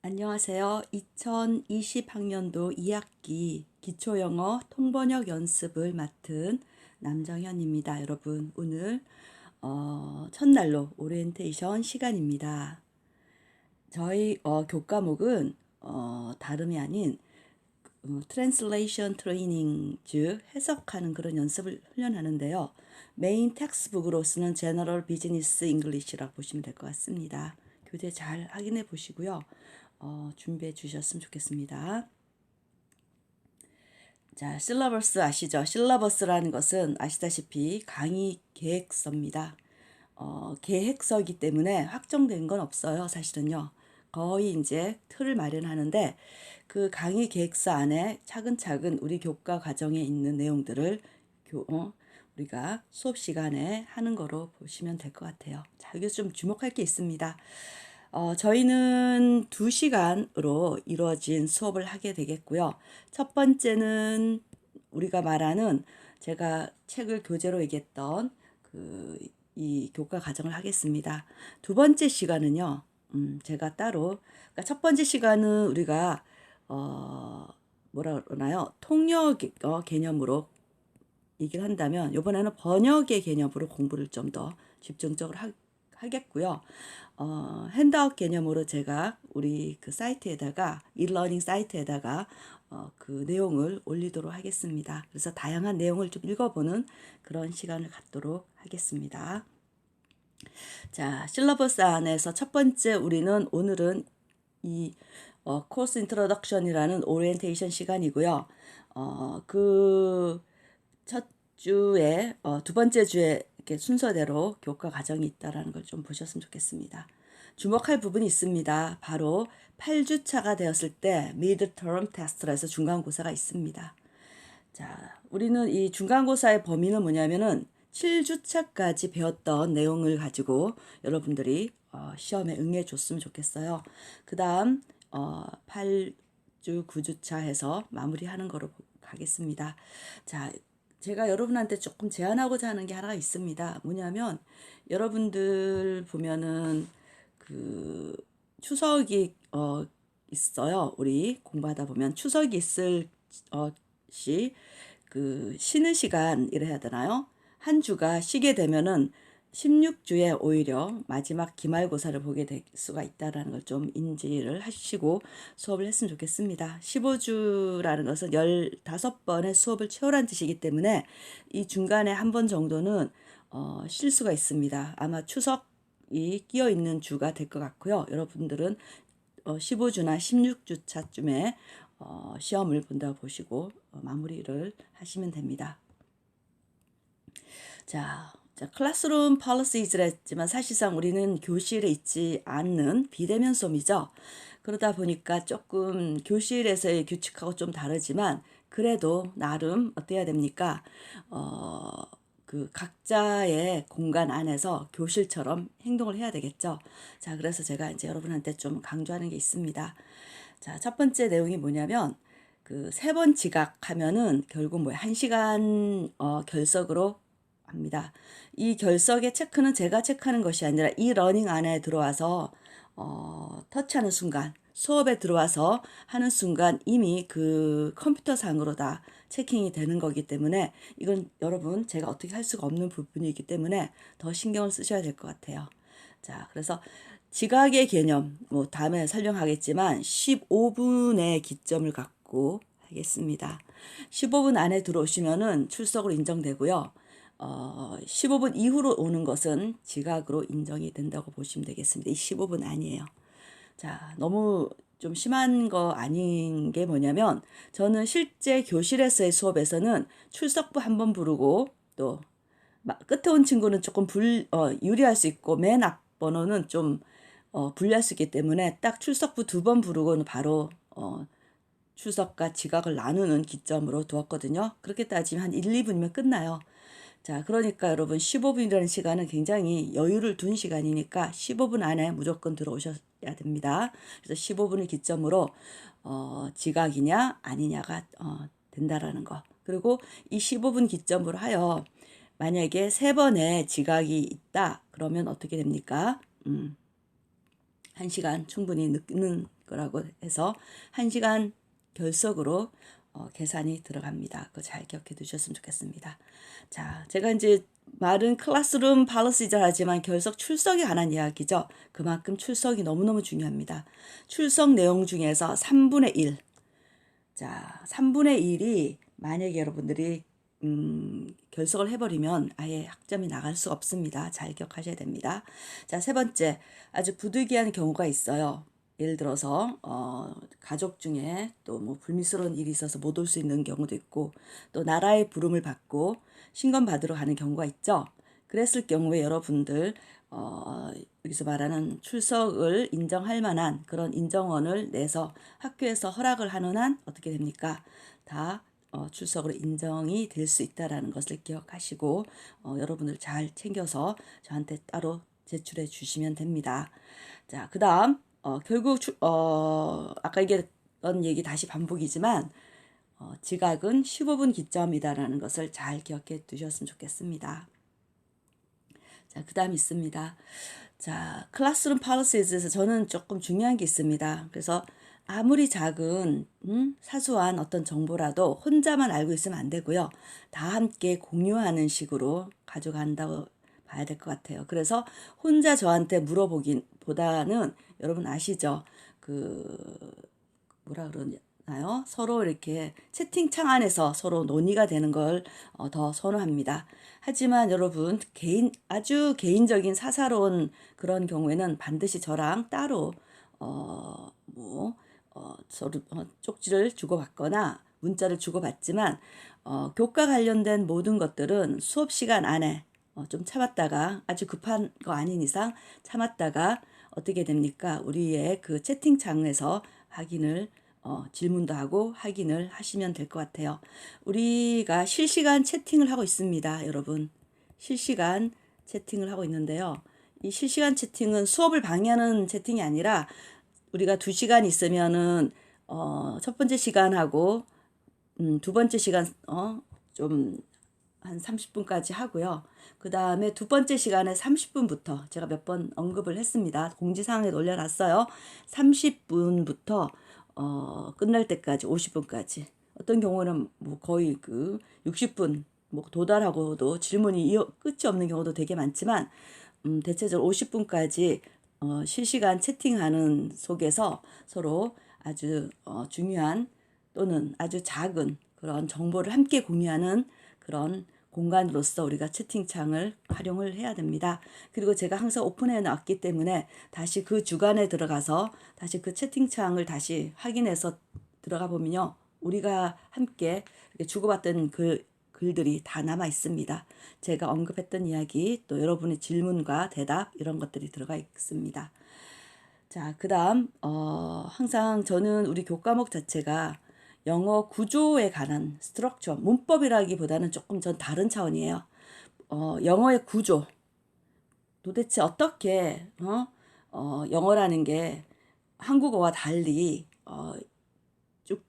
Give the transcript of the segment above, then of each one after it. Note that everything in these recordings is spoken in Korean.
안녕하세요. 2020학년도 2학기 기초영어 통번역 연습을 맡은 남정현입니다. 여러분, 오늘 어, 첫날로 오리엔테이션 시간입니다. 저희 어, 교과목은 어, 다름이 아닌 어, 트랜슬레이션 트레이닝 즉 해석하는 그런 연습을 훈련하는데요. 메인 텍스북으로 쓰는 제너럴 비즈니스 잉글리시라고 보시면 될 것 같습니다. 교재 잘 확인해 보시고요. 어, 준비해 주셨으면 좋겠습니다. 자, 실러버스 아시죠? 실러버스라는 것은 아시다시피 강의 계획서입니다. 어, 계획서이기 때문에 확정된 건 없어요. 사실은요. 거의 이제 틀을 마련하는데 그 강의 계획서 안에 차근차근 우리 교과 과정에 있는 내용들을 교, 어, 우리가 수업 시간에 하는 거로 보시면 될 것 같아요. 자, 여기서 좀 주목할 게 있습니다. 어, 저희는 두 시간으로 이루어진 수업을 하게 되겠고요. 첫 번째는 우리가 말하는 제가 책을 교재로 얘기했던 그 이 교과 과정을 하겠습니다. 두 번째 시간은요, 음, 제가 따로, 그러니까 첫 번째 시간은 우리가, 어, 뭐라 그러나요? 통역 어, 개념으로 얘기를 한다면, 이번에는 번역의 개념으로 공부를 좀 더 집중적으로 하, 하겠고요. 어, 핸드아웃 개념으로 제가 우리 그 사이트에다가 일러닝 사이트에다가 어, 그 내용을 올리도록 하겠습니다. 그래서 다양한 내용을 좀 읽어보는 그런 시간을 갖도록 하겠습니다. 자, 실러버스 안에서 첫 번째 우리는 오늘은 이 어, 코스 인트로덕션이라는 오리엔테이션 시간이고요. 어, 그 첫 주에 어, 두 번째 주에 이렇게 순서대로 교과 과정이 있다라는 걸 좀 보셨으면 좋겠습니다. 주목할 부분이 있습니다. 바로 8주차가 되었을 때 미드터럼 테스트라 해서 중간고사가 있습니다. 자, 우리는 이 중간고사의 범위는 뭐냐면은 7주차까지 배웠던 내용을 가지고 여러분들이 어, 시험에 응해 줬으면 좋겠어요. 그 다음 어, 8주, 9주차 해서 마무리하는 거로 가겠습니다. 자, 제가 여러분한테 조금 제안하고자 하는 게 하나가 있습니다. 뭐냐면 여러분들 보면은 그 추석이 어 있어요. 우리 공부하다 보면 추석이 있을 어 시 그 쉬는 시간 이래야 되나요? 한 주가 쉬게 되면은 16주에 오히려 마지막 기말고사를 보게 될 수가 있다라는 걸 좀 인지를 하시고 수업을 했으면 좋겠습니다. 15주라는 것은 15번의 수업을 채우라는 뜻이기 때문에 이 중간에 한 번 정도는 어, 쉴 수가 있습니다. 아마 추석이 끼어 있는 주가 될 것 같고요. 여러분들은 어, 15주나 16주 차쯤에 어, 시험을 본다고 보시고 어, 마무리를 하시면 됩니다. 자, 자, 클래스룸 폴리시즈를 했지만 사실상 우리는 교실에 있지 않는 비대면 수업이죠. 그러다 보니까 조금 교실에서의 규칙하고 좀 다르지만 그래도 나름 어때야 됩니까? 어, 그 각자의 공간 안에서 교실처럼 행동을 해야 되겠죠. 자, 그래서 제가 이제 여러분한테 좀 강조하는 게 있습니다. 자, 첫 번째 내용이 뭐냐면 그 세 번 지각하면은 결국 뭐야 한 시간 어, 결석으로 합니다. 이 결석의 체크는 제가 체크하는 것이 아니라 이 러닝 안에 들어와서 어, 터치하는 순간 수업에 들어와서 하는 순간 이미 그 컴퓨터 상으로 다 체킹이 되는 거기 때문에 이건 여러분 제가 어떻게 할 수가 없는 부분이기 때문에 더 신경을 쓰셔야 될 것 같아요. 자, 그래서 지각의 개념 뭐 다음에 설명하겠지만 15분의 기점을 갖고 하겠습니다. 15분 안에 들어오시면은 출석으로 인정되고요. 어, 15분 이후로 오는 것은 지각으로 인정이 된다고 보시면 되겠습니다. 이 15분 아니에요. 자, 너무 좀 심한 거 아닌 게 뭐냐면 저는 실제 교실에서의 수업에서는 출석부 한 번 부르고 또 끝에 온 친구는 조금 불 어, 유리할 수 있고 맨 앞 번호는 좀 어, 불리할 수 있기 때문에 딱 출석부 두 번 부르고는 바로 어, 출석과 지각을 나누는 기점으로 두었거든요. 그렇게 따지면 한 1, 2분이면 끝나요. 자, 그러니까 여러분 15분이라는 시간은 굉장히 여유를 둔 시간이니까 15분 안에 무조건 들어오셔야 됩니다. 그래서 15분을 기점으로 어, 지각이냐 아니냐가 어, 된다라는 거. 그리고 이 15분 기점으로 하여 만약에 세 번의 지각이 있다 그러면 어떻게 됩니까? 음, 한 시간 충분히 늦는 거라고 해서 1시간 결석으로 어, 계산이 들어갑니다. 그거 잘 기억해 두셨으면 좋겠습니다. 자, 제가 이제 말은 클래스룸 팔러시자 하지만 결석 출석에 관한 이야기죠. 그만큼 출석이 너무너무 중요합니다. 출석 내용 중에서 3분의 1. 자, 3분의 1이 만약에 여러분들이 음, 결석을 해버리면 아예 학점이 나갈 수 없습니다. 잘 기억하셔야 됩니다. 자, 세 번째, 아주 부득이한 경우가 있어요. 예를 들어서 어, 가족 중에 또 뭐 불미스러운 일이 있어서 못 올 수 있는 경우도 있고 또 나라의 부름을 받고 신검 받으러 가는 경우가 있죠. 그랬을 경우에 여러분들 어, 여기서 말하는 출석을 인정할 만한 그런 인정원을 내서 학교에서 허락을 하는 한 어떻게 됩니까? 다 어, 출석으로 인정이 될 수 있다라는 것을 기억하시고 어, 여러분들 잘 챙겨서 저한테 따로 제출해 주시면 됩니다. 자, 그 다음 어, 결국 주, 어, 아까 얘기했던 얘기 다시 반복이지만 어, 지각은 15분 기점이다라는 것을 잘 기억해 두셨으면 좋겠습니다. 자, 그 다음 있습니다. 자, 클래스룸 팔러시즈에서 저는 조금 중요한 게 있습니다. 그래서 아무리 작은 음, 사소한 어떤 정보라도 혼자만 알고 있으면 안 되고요. 다 함께 공유하는 식으로 가져간다고 봐야 될 것 같아요. 그래서 혼자 저한테 물어보긴 보다는 여러분 아시죠? 그 뭐라 그러나요? 서로 이렇게 채팅창 안에서 서로 논의가 되는 걸 더 선호합니다. 하지만 여러분 개인 아주 개인적인 사사로운 그런 경우에는 반드시 저랑 따로 어뭐 어, 서로 어, 쪽지를 주고받거나 문자를 주고받지만 어, 교과 관련된 모든 것들은 수업 시간 안에 어, 좀 참았다가 아주 급한 거 아닌 이상 참았다가 어떻게 됩니까? 우리의 그 채팅창에서 확인을 어, 질문도 하고 확인을 하시면 될 것 같아요. 우리가 실시간 채팅을 하고 있습니다, 여러분. 실시간 채팅을 하고 있는데요. 이 실시간 채팅은 수업을 방해하는 채팅이 아니라 우리가 두 시간 있으면은 어, 첫 번째 시간하고 음, 두 번째 시간 어, 좀 한 30분까지 하고요. 그 다음에 두 번째 시간에 30분부터 제가 몇 번 언급을 했습니다. 공지사항에 올려놨어요. 30분부터 어, 끝날 때까지 50분까지. 어떤 경우는 뭐 거의 그 60분 뭐 도달하고도 질문이 이어, 끝이 없는 경우도 되게 많지만 음, 대체적으로 50분까지 어, 실시간 채팅하는 속에서 서로 아주 어, 중요한 또는 아주 작은 그런 정보를 함께 공유하는 그런 공간으로서 우리가 채팅창을 활용을 해야 됩니다. 그리고 제가 항상 오픈해 놨기 때문에 다시 그 주간에 들어가서 다시 그 채팅창을 다시 확인해서 들어가 보면요. 우리가 함께 주고받던 그 글들이 다 남아 있습니다. 제가 언급했던 이야기, 또 여러분의 질문과 대답, 이런 것들이 들어가 있습니다. 자, 그 다음, 어, 항상 저는 우리 교과목 자체가 영어 구조에 관한 스트럭처, 문법이라기보다는 조금 전 다른 차원이에요. 어, 영어의 구조. 도대체 어떻게, 어, 어, 영어라는 게 한국어와 달리, 어,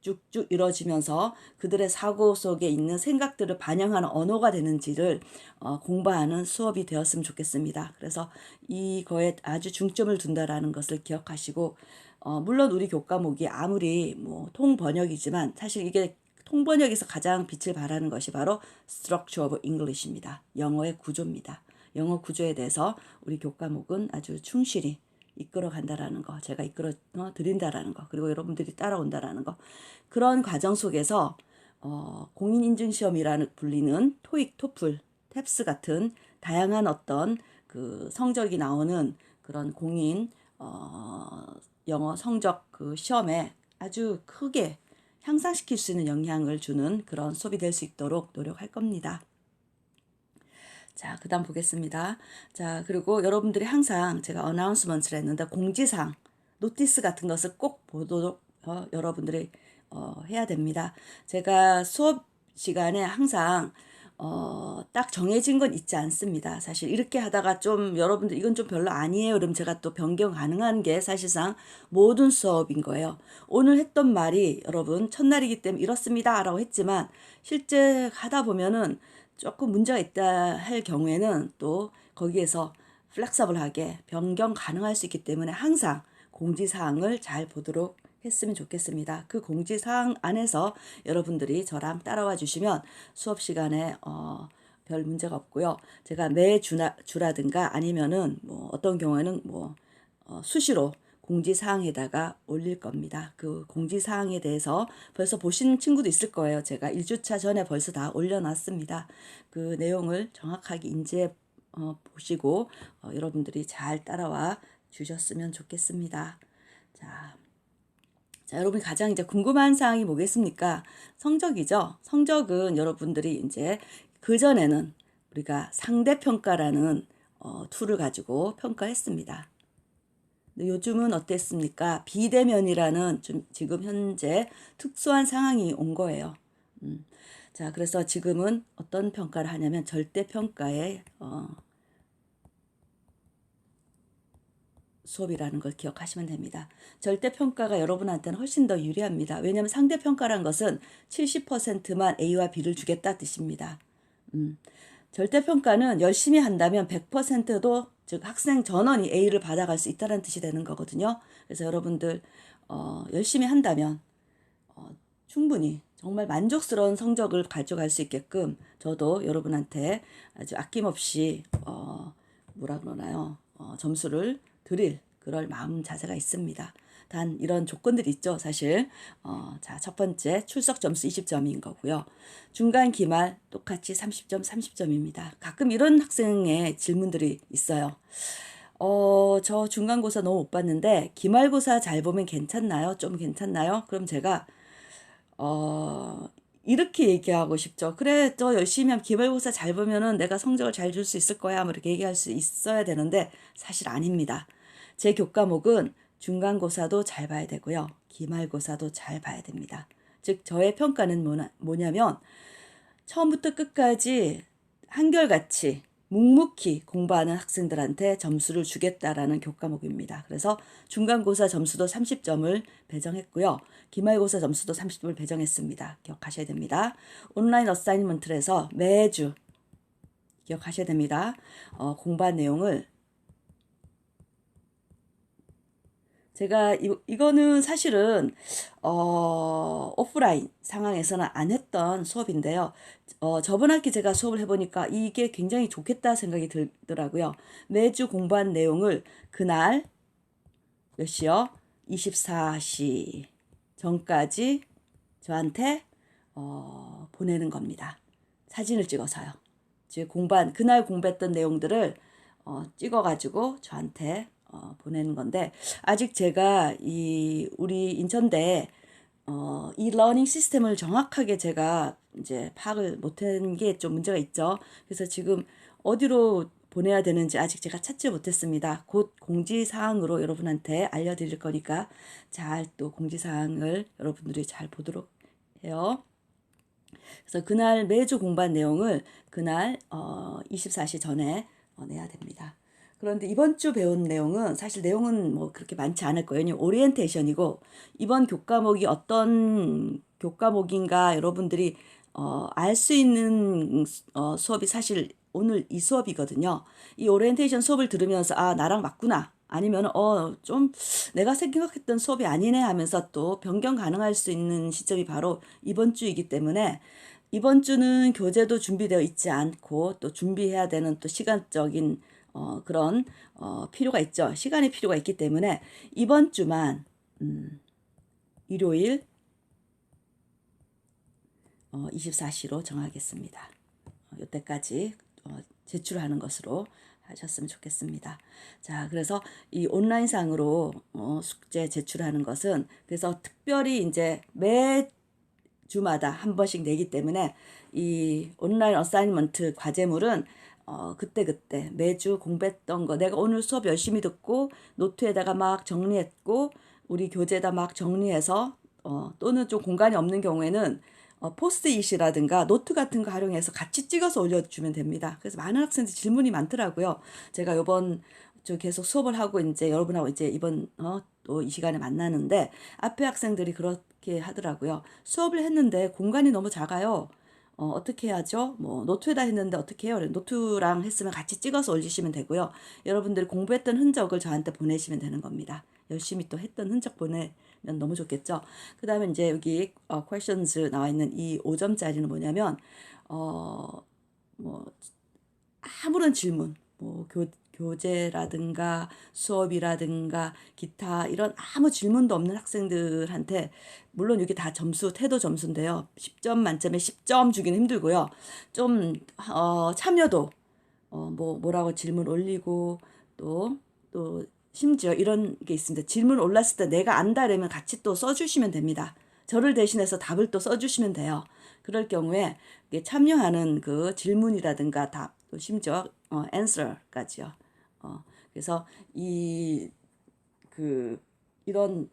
쭉쭉쭉 이루어지면서 그들의 사고 속에 있는 생각들을 반영하는 언어가 되는지를 어, 공부하는 수업이 되었으면 좋겠습니다. 그래서 이거에 아주 중점을 둔다라는 것을 기억하시고 어, 물론 우리 교과목이 아무리 뭐 통번역이지만 사실 이게 통번역에서 가장 빛을 발하는 것이 바로 Structure of English입니다. 영어의 구조입니다. 영어 구조에 대해서 우리 교과목은 아주 충실히 이끌어 간다라는 거, 제가 이끌어 어, 드린다라는 거, 그리고 여러분들이 따라온다라는 거. 그런 과정 속에서 어, 공인인증시험이라는 불리는 토익, 토플, 탭스 같은 다양한 어떤 그 성적이 나오는 그런 공인 어, 영어 성적 그 시험에 아주 크게 향상시킬 수 있는 영향을 주는 그런 수업이 될 수 있도록 노력할 겁니다. 자, 그 다음 보겠습니다. 자, 그리고 여러분들이 항상 제가 어나운스먼트를 했는데 공지사항, 노티스 같은 것을 꼭 보도록 어, 여러분들이 어, 해야 됩니다. 제가 수업 시간에 항상 어, 딱 정해진 건 있지 않습니다. 사실 이렇게 하다가 좀 여러분들 이건 좀 별로 아니에요. 그럼 제가 또 변경 가능한 게 사실상 모든 수업인 거예요. 오늘 했던 말이 여러분 첫날이기 때문에 이렇습니다. 라고 했지만 실제 하다 보면은 조금 문제가 있다 할 경우에는 또 거기에서 플렉서블하게 변경 가능할 수 있기 때문에 항상 공지사항을 잘 보도록 했으면 좋겠습니다. 그 공지사항 안에서 여러분들이 저랑 따라와 주시면 수업 시간에 어, 별 문제가 없고요. 제가 매 주나, 주라든가 아니면은 뭐 어떤 경우에는 뭐 어, 수시로 공지사항에다가 올릴 겁니다. 그 공지사항에 대해서 벌써 보신 친구도 있을 거예요. 제가 1주차 전에 벌써 다 올려놨습니다. 그 내용을 정확하게 인지해 어, 보시고 어, 여러분들이 잘 따라와 주셨으면 좋겠습니다. 자, 자, 여러분이 가장 이제 궁금한 사항이 뭐겠습니까? 성적이죠. 성적은 여러분들이 이제 그전에는 우리가 상대평가라는 어, 툴을 가지고 평가했습니다. 요즘은 어땠습니까? 비대면이라는 좀 지금 현재 특수한 상황이 온 거예요. 음. 자, 그래서 지금은 어떤 평가를 하냐면 절대평가의 어, 수업이라는 걸 기억하시면 됩니다. 절대평가가 여러분한테는 훨씬 더 유리합니다. 왜냐하면 상대평가란 것은 70%만 A와 B를 주겠다 뜻입니다. 음. 절대평가는 열심히 한다면 100%도 즉 학생 전원이 A를 받아갈 수 있다는 뜻이 되는 거거든요. 그래서 여러분들 어, 열심히 한다면 어, 충분히 정말 만족스러운 성적을 가져갈 수 있게끔 저도 여러분한테 아주 아낌없이 어, 뭐라 그러나요? 어, 점수를 드릴 그럴 마음 자세가 있습니다. 단 이런 조건들이 있죠, 사실. 어, 자, 첫 번째 출석 점수 20점인 거고요. 중간 기말 똑같이 30점, 30점입니다. 가끔 이런 학생의 질문들이 있어요. 어, 저 중간고사 너무 못 봤는데 기말고사 잘 보면 괜찮나요? 좀 괜찮나요? 그럼 제가 어, 이렇게 얘기하고 싶죠. 그래, 저 열심히 하면 기말고사 잘 보면은 내가 성적을 잘 줄 수 있을 거야. 뭐 이렇게 얘기할 수 있어야 되는데 사실 아닙니다. 제 교과목은 중간고사도 잘 봐야 되고요. 기말고사도 잘 봐야 됩니다. 즉, 저의 평가는 뭐냐, 뭐냐면 처음부터 끝까지 한결같이 묵묵히 공부하는 학생들한테 점수를 주겠다라는 교과목입니다. 그래서 중간고사 점수도 30점을 배정했고요. 기말고사 점수도 30점을 배정했습니다. 기억하셔야 됩니다. 온라인 어사이먼트를 해서 매주 기억하셔야 됩니다. 어, 공부한 내용을 제가 이, 이거는 사실은 어, 오프라인 상황에서는 안 했던 수업인데요. 어, 저번 학기 제가 수업을 해보니까 이게 굉장히 좋겠다 생각이 들더라고요. 매주 공부한 내용을 그날 몇 시요? 24시 전까지 저한테 어, 보내는 겁니다. 사진을 찍어서요. 즉 공부한 그날 공부했던 내용들을 어, 찍어가지고 저한테 어, 보내는 건데 아직 제가 이 우리 인천대 어, 이 러닝 시스템을 정확하게 제가 이제 파악을 못한 게 좀 문제가 있죠. 그래서 지금 어디로 보내야 되는지 아직 제가 찾지 못했습니다. 곧 공지사항으로 여러분한테 알려드릴 거니까 잘 또 공지사항을 여러분들이 잘 보도록 해요. 그래서 그날 매주 공부한 내용을 그날 어, 24시 전에 어, 내야 됩니다. 그런데 이번 주 배운 내용은 사실 내용은 뭐 그렇게 많지 않을 거예요. 오리엔테이션이고 이번 교과목이 어떤 교과목인가 여러분들이 어, 알 수 있는 어, 수업이 사실 오늘 이 수업이거든요. 이 오리엔테이션 수업을 들으면서 아 나랑 맞구나. 아니면 어 좀 내가 생각했던 수업이 아니네 하면서 또 변경 가능할 수 있는 시점이 바로 이번 주이기 때문에 이번 주는 교재도 준비되어 있지 않고 또 준비해야 되는 또 시간적인 어, 그런 어, 필요가 있죠. 시간이 필요가 있기 때문에 이번 주만 음, 일요일 어, 24시로 정하겠습니다. 어, 이때까지 어, 제출하는 것으로 하셨으면 좋겠습니다. 자, 그래서 이 온라인상으로 어, 숙제 제출하는 것은 그래서 특별히 이제 매 주마다 한 번씩 내기 때문에 이 온라인 어사이먼트 과제물은 어, 그때그때 매주 공부했던 거 내가 오늘 수업 열심히 듣고 노트에다가 막 정리했고 우리 교재에다 막 정리해서 어, 또는 좀 공간이 없는 경우에는 어, 포스트잇이라든가 노트 같은 거 활용해서 같이 찍어서 올려주면 됩니다. 그래서 많은 학생들이 질문이 많더라고요. 제가 요번 저 계속 수업을 하고 이제 여러분하고 이제 이번 어, 또 이 시간에 만나는데 앞에 학생들이 그렇게 하더라고요. 수업을 했는데 공간이 너무 작아요. 어, 어떻게 해야죠? 뭐 노트에다 했는데 어떻게 해요? 노트랑 했으면 같이 찍어서 올리시면 되고요. 여러분들이 공부했던 흔적을 저한테 보내시면 되는 겁니다. 열심히 또 했던 흔적 보내면 너무 좋겠죠. 그 다음에 이제 여기 어, questions 나와 있는 이 5점짜리는 뭐냐면 어, 뭐 아무런 질문, 뭐 교, 교재라든가 수업이라든가 기타 이런 아무 질문도 없는 학생들한테 물론 이게 다 점수 태도 점수인데요. 10점 만점에 10점 주기는 힘들고요. 좀 어, 참여도 어, 뭐 뭐라고 질문 올리고 또또 심지어 이런 게 있습니다. 질문 올랐을 때 내가 안다 그러면 같이 또 써주시면 됩니다. 저를 대신해서 답을 또 써주시면 돼요. 그럴 경우에 참여하는 그 질문이라든가 답, 또 심지어 어, answer까지요. 어, 그래서 이 그 이런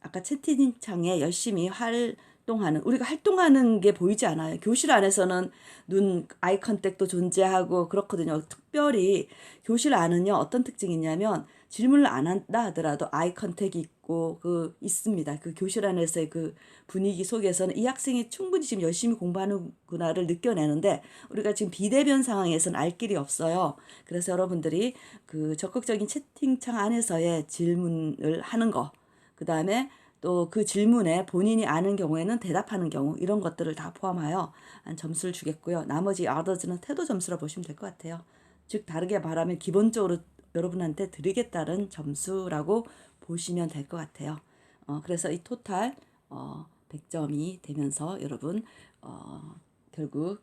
아까 채팅창에 열심히 활동하는 우리가 활동하는 게 보이지 않아요. 교실 안에서는 눈 아이 컨택도 존재하고 그렇거든요. 특별히 교실 안은요 어떤 특징이 있냐면 질문을 안 한다 하더라도 아이 컨택이 있고 그 있습니다. 그 교실 안에서의 그 분위기 속에서는 이 학생이 충분히 지금 열심히 공부하는구나를 느껴내는데 우리가 지금 비대면 상황에서는 알 길이 없어요. 그래서 여러분들이 그 적극적인 채팅창 안에서의 질문을 하는 거, 그 다음에 또 그 질문에 본인이 아는 경우에는 대답하는 경우 이런 것들을 다 포함하여 한 점수를 주겠고요. 나머지 others는 태도 점수라 보시면 될 것 같아요. 즉 다르게 말하면 기본적으로 여러분한테 드리겠다는 점수라고 보시면 될 것 같아요. 어, 그래서 이 토탈 어, 100점이 되면서 여러분 어, 결국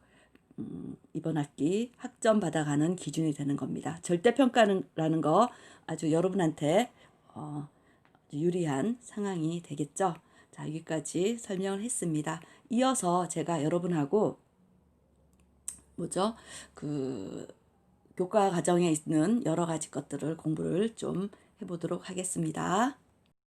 음, 이번 학기 학점 받아가는 기준이 되는 겁니다. 절대평가라는 거 아주 여러분한테 어, 아주 유리한 상황이 되겠죠. 자, 여기까지 설명을 했습니다. 이어서 제가 여러분하고 뭐죠? 그 교과 과정에 있는 여러 가지 것들을 공부를 좀 해보도록 하겠습니다.